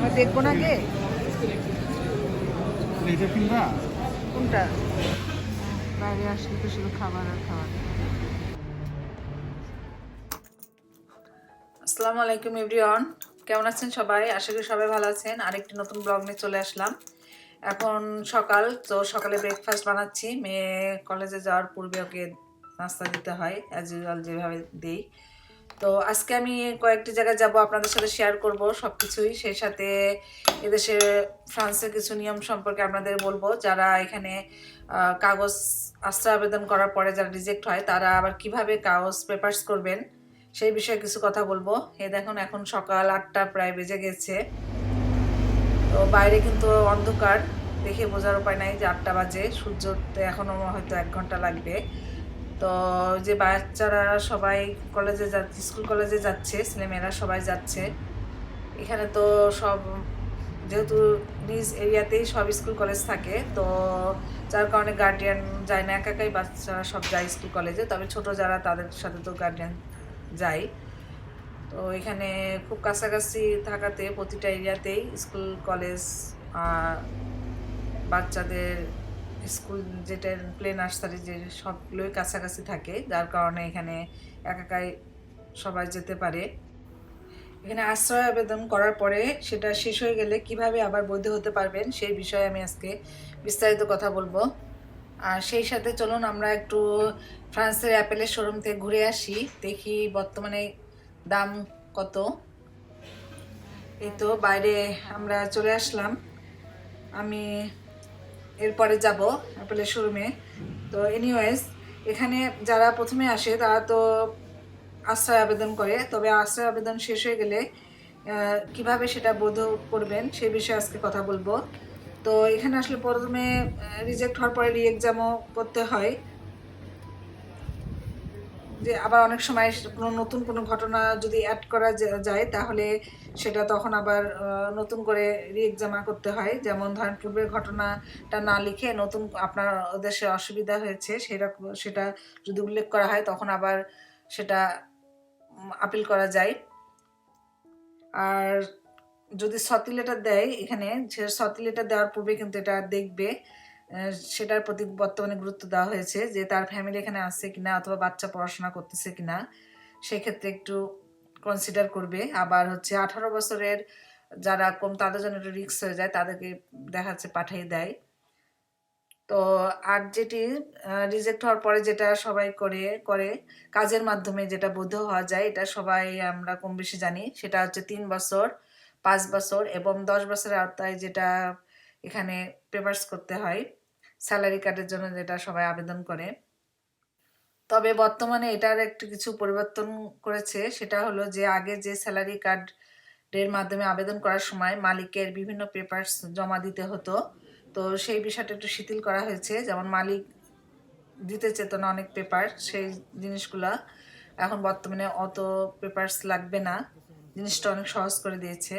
আমি দেখব না কে কোনটা? বাইরে আসলে তো শুধু খাবার আর খাবার আসসালামু আলাইকুম এভরিওয়ান। কেমন আছেন সবাই? আশা করি সবাই ভালো আছেন। আরেকটি নতুন ব্লগ নিয়ে চলে আসলাম। এখন সকাল তো সকালে ব্রেকফাস্ট বানাচ্ছি। মেয়ে কলেজে যাওয়ার পূর্বে ওকে নাস্তা দিতে হয় অ্যাজ ইউজুয়াল যেভাবে দিই। তো আজকে আমি কয়েকটি জায়গায় যাব, আপনাদের সাথে শেয়ার করব সব কিছুই সেই সাথে এদেশে ফ্রান্সের কিছু নিয়ম সম্পর্কে আপনাদের বলব। যারা এখানে কাগজ আশ্রয় আবেদন করার পরে যারা রিজেক্ট হয়, তারা আবার কীভাবে কাগজ পেপার্স করবেন, সেই বিষয়ে কিছু কথা বলব। এ দেখুন, এখন সকাল আটটা প্রায় বেজে গেছে। তো বাইরে কিন্তু অন্ধকার, দেখে বোঝার উপায় নাই যে আটটা বাজে। সূর্য উঠতে এখনও হয়তো এক ঘণ্টা লাগবে। তো যে বাচ্চারা সবাই কলেজে যাচ্ছে স্কুল কলেজে যাচ্ছে, ছেলেমেয়েরা সবাই যাচ্ছে, এখানে তো সব, যেহেতু নিজ এরিয়াতেই সব স্কুল কলেজ থাকে, তো যার কারণে গার্ডিয়ান যায় না, একা একাই বাচ্চারা সব যায় স্কুল কলেজে তবে ছোট যারা তাদের সাথে তো গার্ডিয়ান যায়। তো এখানে খুব কাছাকাছি থাকাতে প্রতিটা এরিয়াতেই স্কুল কলেজ বাচ্চাদের স্কুল যেটা প্লে নার্সারি যে সবগুলোই কাছাকাছি থাকে, যার কারণে এখানে একাকাই সবাই যেতে পারে। এখানে আশ্রয় আবেদন করার পরে সেটা শেষ হয়ে গেলে কীভাবে আবার বৈধ হতে পারবেন সেই বিষয়ে আমি আজকে বিস্তারিত কথা বলব। আর সেই সাথে চলুন আমরা একটু ফ্রান্সের অ্যাপেলের শোরুম থেকে ঘুরে আসি, দেখি বর্তমানে দাম কত। এই তো বাইরে আমরা চলে আসলাম। আমি এরপরে যাব অ্যাপেলের শোরুমে। তো এনিওয়েজ এখানে যারা প্রথমে আসে, তারা তো আশ্রয় আবেদন করে। তবে আশ্রয় আবেদন শেষ হয়ে গেলে কীভাবে সেটা বোধ করবেন সে বিষয়ে আজকে কথা বলব। তো এখানে আসলে প্রথমে রিজেক্ট হওয়ার পরে রি এক্সামও করতে হয়। যে আবার অনেক সময় কোনো নতুন কোনো ঘটনা যদি অ্যাড করা যায়, তাহলে সেটা তখন আবার নতুন করে রি এক্সামা করতে হয়। যেমন ধরেন পূর্বের ঘটনাটা না লিখে নতুন আপনার দেশে অসুবিধা হয়েছে, সেটা সেটা যদি উল্লেখ করা হয়, তখন আবার সেটা আপিল করা যায়। আর যদি সতি লেটার দেয়, এখানে সতি লেটার দেওয়ার পূর্বে কিন্তু এটা দেখবে। সেটার প্রতি বর্তমানে গুরুত্ব দেওয়া হয়েছে যে তার ফ্যামিলি এখানে আছে কিনা অথবা বাচ্চা পড়াশোনা করতেছে কিনা, সেক্ষেত্রে একটু কনসিডার করবে। আবার হচ্ছে আঠারো বছরের যারা কম, তাদের জন্য একটু রিস্ক হয়ে যায়, তাদেরকে দেখা যাচ্ছে পাঠিয়ে দেয়। তো আর যেটি রিজেক্ট হওয়ার পরে যেটা সবাই করে করে, কাজের মাধ্যমে যেটা বৈধ হওয়া যায়, এটা সবাই আমরা কম বেশি জানি, সেটা হচ্ছে তিন বছর, পাঁচ বছর এবং দশ বছরের আওতায় যেটা এখানে পেপার্স করতে হয়। স্যালারি কার্ডের জন্য যেটা সবাই আবেদন করে। তবে বর্তমানে এটার একটু কিছু পরিবর্তন করেছে, সেটা হলো যে আগে যে স্যালারি কার্ডের মাধ্যমে আবেদন করার সময় মালিকের বিভিন্ন পেপার্স জমা দিতে হতো। তো সেই বিষয়টা একটু শিথিল করা হয়েছে। যেমন মালিক দিতে চেত না অনেক পেপার সেই জিনিসগুলা এখন বর্তমানে অত পেপার্স লাগবে না। জিনিসটা অনেক সহজ করে দিয়েছে।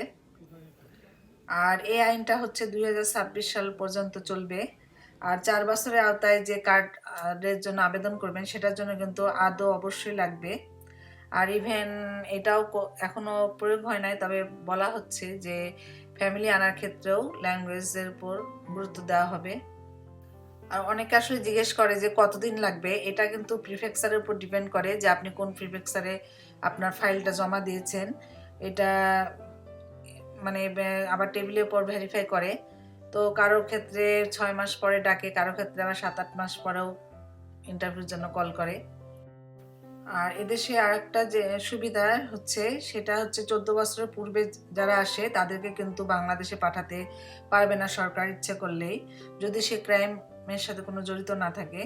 আর এই আইনটা হচ্ছে দুই হাজার ছাব্বিশ সাল পর্যন্ত চলবে। আর চার বছরের আওতায় যে কার্ডের জন্য আবেদন করবেন, সেটার জন্য কিন্তু আদৌ অবশ্যই লাগবে। আর ইভেন এটাও এখনও প্রয়োগ হয় নাই, তবে বলা হচ্ছে যে ফ্যামিলি আনার ক্ষেত্রেও ল্যাঙ্গুয়েজের উপর গুরুত্ব দেওয়া হবে। আর অনেকে আসলে জিজ্ঞেস করে যে কতদিন লাগবে, এটা কিন্তু প্রিফেক্সারের উপর ডিপেন্ড করে যে আপনি কোন প্রিফেক্সারে আপনার ফাইলটা জমা দিয়েছেন। এটা মানে আবার টেবিলের উপর ভেরিফাই করে। তো কারোর ক্ষেত্রে ছয় মাস পরে ডাকে কারোর ক্ষেত্রে আবার সাত আট মাস পরেও ইন্টারভিউর জন্য কল করে। আর এদেশে আরেকটা যে সুবিধা হচ্ছে, সেটা হচ্ছে চোদ্দ বছরের পূর্বে যারা আসে, তাদেরকে কিন্তু বাংলাদেশে পাঠাতে পারবে না সরকার ইচ্ছে করলেই। যদি সে ক্রাইমের সাথে কোনো জড়িত না থাকে।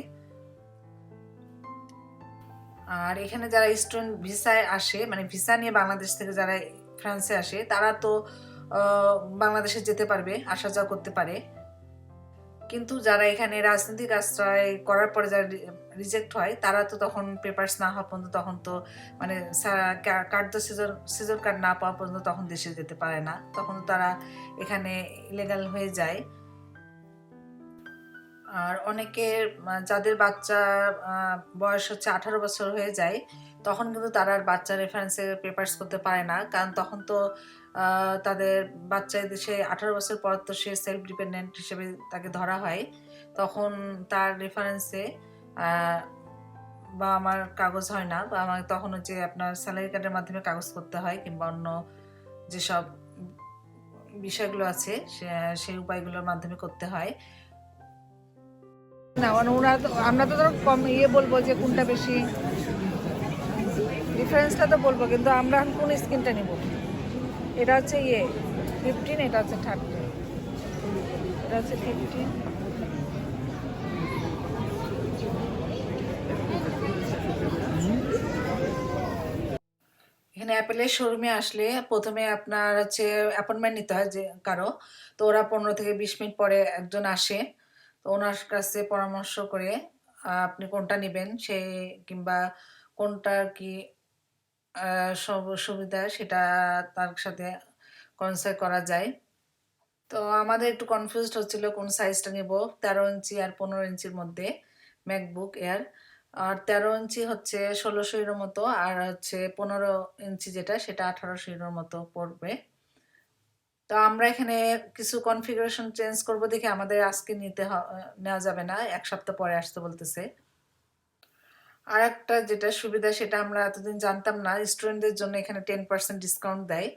আর এখানে যারা স্টুডেন্ট ভিসায় আসে মানে ভিসা নিয়ে বাংলাদেশ থেকে যারা ফ্রান্সে আসে, তারা তো বাংলাদেশে যেতে পারবে আসা যাওয়া করতে পারে। কিন্তু যারা এখানে রাজনৈতিক আশ্রয় করার পরে যারা রিজেক্ট হয় তারা তো তখন পেপার্স না হওয়া পর্যন্ত তখন তো মানে কার্ড তো সিজন সিজন কার্ড না পাওয়া পর্যন্ত তখন দেশে যেতে পারে না। তখন তারা এখানে ইলেগাল হয়ে যায়। আর অনেকের আহ, যাদের বাচ্চা বয়স হচ্ছে আঠারো বছর হয়ে যায় তখন কিন্তু তারা আর বাচ্চা রেফারেন্সে পেপার্স করতে পারে না। কারণ তখন তো তাদের বাচ্চা সে আঠারো বছর পর তো সে সেলফ ডিপেন্ডেন্ট হিসেবে তাকে ধরা হয়, তখন তার রেফারেন্সে বা আমার কাগজ হয় না, বা আমার তখন হচ্ছে আপনার স্যালারি কার্ডের মাধ্যমে কাগজ করতে হয়, কিংবা অন্য যেসব বিষয়গুলো আছে সেই উপায়গুলোর মাধ্যমে করতে হয়। না মানে ওনারা আমরা তো ধরো কম ইয়ে বলব যে কোনটা বেশি ডিফারেন্সটা তো বলব, কিন্তু আমরা এখন কোন স্কিনটা নিব? এটা হচ্ছে ইয়ে ফিফটিন এটা হচ্ছে থার্টি এটা হচ্ছে ফিফটিন এখানে অ্যাপেলের শোরুমে আসলে প্রথমে আপনার হচ্ছে অ্যাপয়েন্টমেন্ট নিতে হয় যে কারও। তো ওরা পনেরো থেকে বিশ মিনিট পরে একজন আসে। তো ওনার কাছে পরামর্শ করে আপনি কোনটা নেবেন, সে কিংবা কোনটা কি সব- সুবিধা সেটা তার সাথে কনসাল্ট করা যায়। তো আমাদের একটু কনফিউজড হচ্ছিল কোন সাইজটা নেব, তেরো ইঞ্চি আর পনেরো ইঞ্চির মধ্যে ম্যাকবুক এয়ার আর তেরো ইঞ্চি হচ্ছে ষোলোশো ইউরোর মতো, আর হচ্ছে পনেরো ইঞ্চি যেটা, সেটা আঠারোশো ইউরোর মতো পড়বে। তো আমরা এখানে কিছু কনফিগারেশন চেঞ্জ করব দেখে আমাদের আজকে নিতে নেওয়া যাবে না, এক সপ্তাহ পরে আসতে বলতেছে। আর একটা যেটা সুবিধা সেটা আমরা এতদিন জানতাম না স্টুডেন্টদের জন্য এখানে টেন পার্সেন্ট ডিসকাউন্ট দেয়।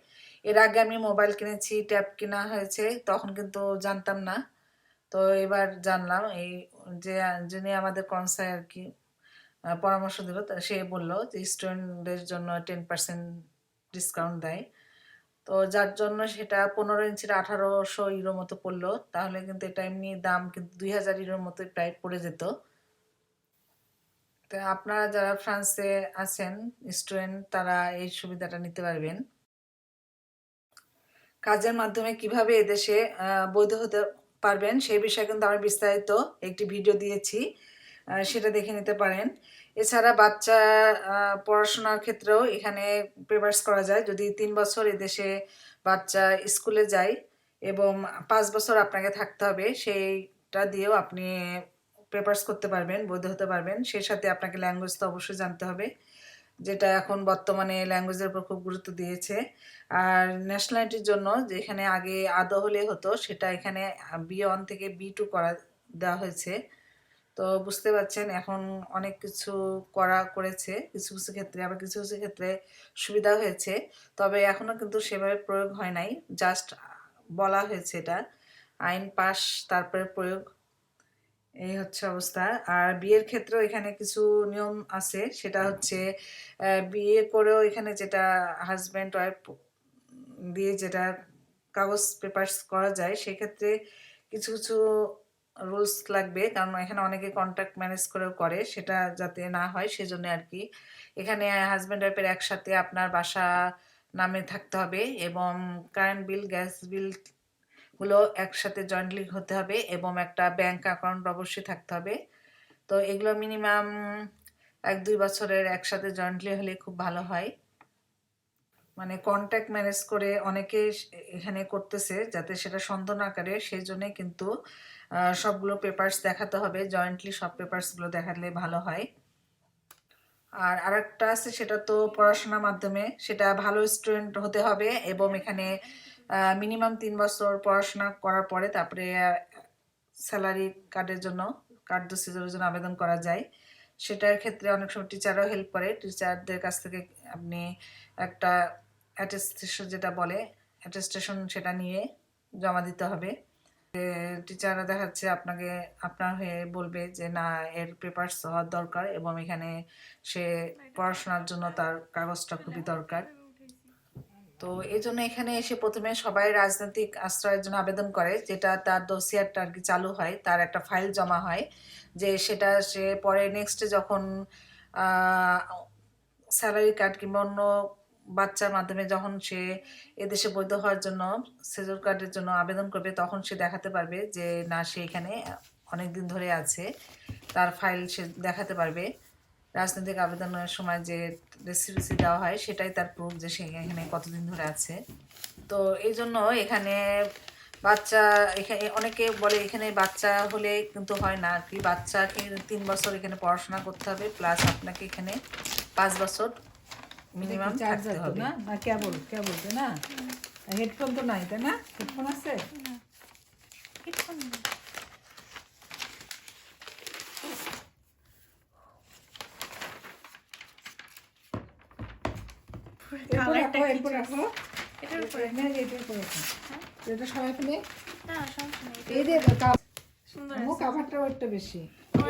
এর আগে আমি মোবাইল কিনেছি ট্যাব কেনা হয়েছে, তখন কিন্তু জানতাম না। তো এবার জানলাম, এই যে, যিনি আমাদের কনসাই আর কি পরামর্শ দিল সে বলল যে স্টুডেন্টদের জন্য টেন পার্সেন্ট ডিসকাউন্ট দেয়। তো যার জন্য সেটা পনেরো ইঞ্চির আঠারোশো ইউরো মতো পড়ল, তাহলে কিন্তু এটা এমনি দাম কিন্তু দুই হাজার ইউরোর মতো প্রায় পড়ে যেত। আপনারা যারা ফ্রান্সে আছেন, স্টুডেন্ট, তারা এই সুবিধাটা নিতে পারবেন। কাজের মাধ্যমে কীভাবে এদেশে বৈধ হতে পারবেন, সেই বিষয়ে কিন্তু আমি বিস্তারিত একটি ভিডিও দিয়েছি সেটা দেখে নিতে পারেন। এছাড়া বাচ্চা পড়াশোনার ক্ষেত্রেও এখানে পেপার্স করা যায়। যদি তিন বছর এদেশে বাচ্চা স্কুলে যায় এবং পাঁচ বছর আপনাকে থাকতে হবে, সেইটা দিয়েও আপনি পেপার্স করতে পারবেন, বৈধ হতে পারবেন। সেই সাথে আপনাকে ল্যাঙ্গুয়েজ তো অবশ্যই জানতে হবে, যেটা এখন বর্তমানে ল্যাঙ্গুয়েজের উপর খুব গুরুত্ব দিয়েছে। আর ন্যাশনালিটির জন্য যেখানে আগে আদৌ হলে হতো, সেটা এখানে বি ওয়ান থেকে বি টু করা, দেওয়া হয়েছে। তো বুঝতে পারছেন, এখন অনেক কিছু করা করেছে, কিছু কিছু ক্ষেত্রে, আবার কিছু কিছু ক্ষেত্রে সুবিধা হয়েছে। তবে এখনও কিন্তু সেভাবে প্রয়োগ হয় নাই জাস্ট বলা হয়েছে এটা। আইন পাশ, তারপরে প্রয়োগ এই হচ্ছে অবস্থা। আর বিয়ের ক্ষেত্রেও এখানে কিছু নিয়ম আছে। সেটা হচ্ছে বিয়ে করেও এখানে যেটা হাজব্যান্ড ওয়াইফ দিয়ে যেটা কাগজ পেপারস করা যায়, সেক্ষেত্রে কিছু কিছু রুলস লাগবে। কারণ এখানে অনেকে কন্ট্যাক্ট ম্যানেজ করেও করে, সেটা যাতে না হয় সেজন্য আর কি এখানে হাজব্যান্ড ওয়াইফের একসাথে আপনার বাসা নামে থাকতে হবে এবং কারেন্ট বিল গ্যাস বিল গুলো একসাথে জয়েন্টলি হতে হবে এবং একটা ব্যাংক অ্যাকাউন্ট অবশ্যই থাকতে হবে। তো এগুলো মিনিমাম এক দুই বছরের একসাথে জয়েন্টলি হলে খুব ভালো হয়। মানে কন্ট্যাক্ট ম্যানেজ করে অনেকে এখানে করতেছে যাতে সেটা সন্দেহ না করে, সেই জন্যে কিন্তু সবগুলো পেপার্স দেখাতে হবে। জয়েন্টলি সব পেপার্সগুলো দেখালে ভালো হয়। আর আরেকটা আছে সেটা তো পড়াশোনার মাধ্যমে। সেটা ভালো স্টুডেন্ট হতে হবে এবং এখানে মিনিমাম তিন বছর পড়াশোনা করার পরে তারপরে স্যালারি কার্ডের জন্য কার্ড সিজনের জন্য আবেদন করা যায়। সেটার ক্ষেত্রে অনেক সময় টিচারও হেল্প করে। টিচারদের কাছ থেকে আপনি একটা অ্যাটেস্টেশন যেটা বলে অ্যাটেস্টেশন সেটা নিয়ে জমা দিতে হবে। টিচাররা দেখাচ্ছে আপনাকে আপনার হয়ে বলবে যে না এর পেপারস হওয়ার দরকার এবং এখানে সে পড়াশোনার জন্য তার কাগজটা খুবই দরকার। তো এই জন্য এখানে এসে প্রথমে সবাই রাজনৈতিক আশ্রয়ের জন্য আবেদন করে, যেটা তার দোসিয়ারটা আর কি চালু হয়, তার একটা ফাইল জমা হয়, যে সেটা সে পরে নেক্সটে যখন স্যালারি কার্ড কিংবা অন্য বাচ্চার মাধ্যমে যখন সে এদেশে বৈধ হওয়ার জন্য সেজর কার্ডের জন্য আবেদন করবে, তখন সে দেখাতে পারবে যে না, সে এখানে অনেক দিন ধরে আছে, তার ফাইল সে দেখাতে পারবে। রাজনৈতিক আবেদনের সময় যে রেসিপিসি দেওয়া হয় সেটাই তার প্রুফ যে সে এখানে কতদিন ধরে আছে। তো এই জন্য এখানে বাচ্চা এখানে অনেকে বলে এখানে বাচ্চা হলে কিন্তু হয় না আর কি। বাচ্চাকে তিন বছর এখানে পড়াশোনা করতে হবে প্লাস আপনাকে এখানে পাঁচ বছর মিনিমাম থাকতে হবে। না? না কেবল কেবল না? হেডফোন তো নাই তাই না? হেডফোন আছে? হেডফোন এরপর রাখো এরপর রাখো এটার উপরে। না, এটার উপরে রাখো। এটা সবাই ফেলে না এই যে সুন্দর ও কাভারটা বেশি।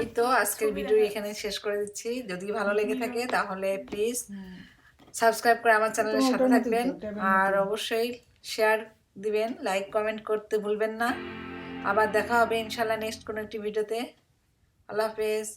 এই তো আজকের ভিডিও এখানে শেষ করে দিচ্ছি। যদি ভালো লেগে থাকে তাহলে প্লিজ সাবস্ক্রাইব করে আমার চ্যানেলের সাথে থাকবেন। আর অবশ্যই শেয়ার দিবেন লাইক কমেন্ট করতে ভুলবেন না। আবার দেখা হবে ইনশাল্লাহ নেক্সট কোনো একটি ভিডিওতে আল্লাহ হাফেজ।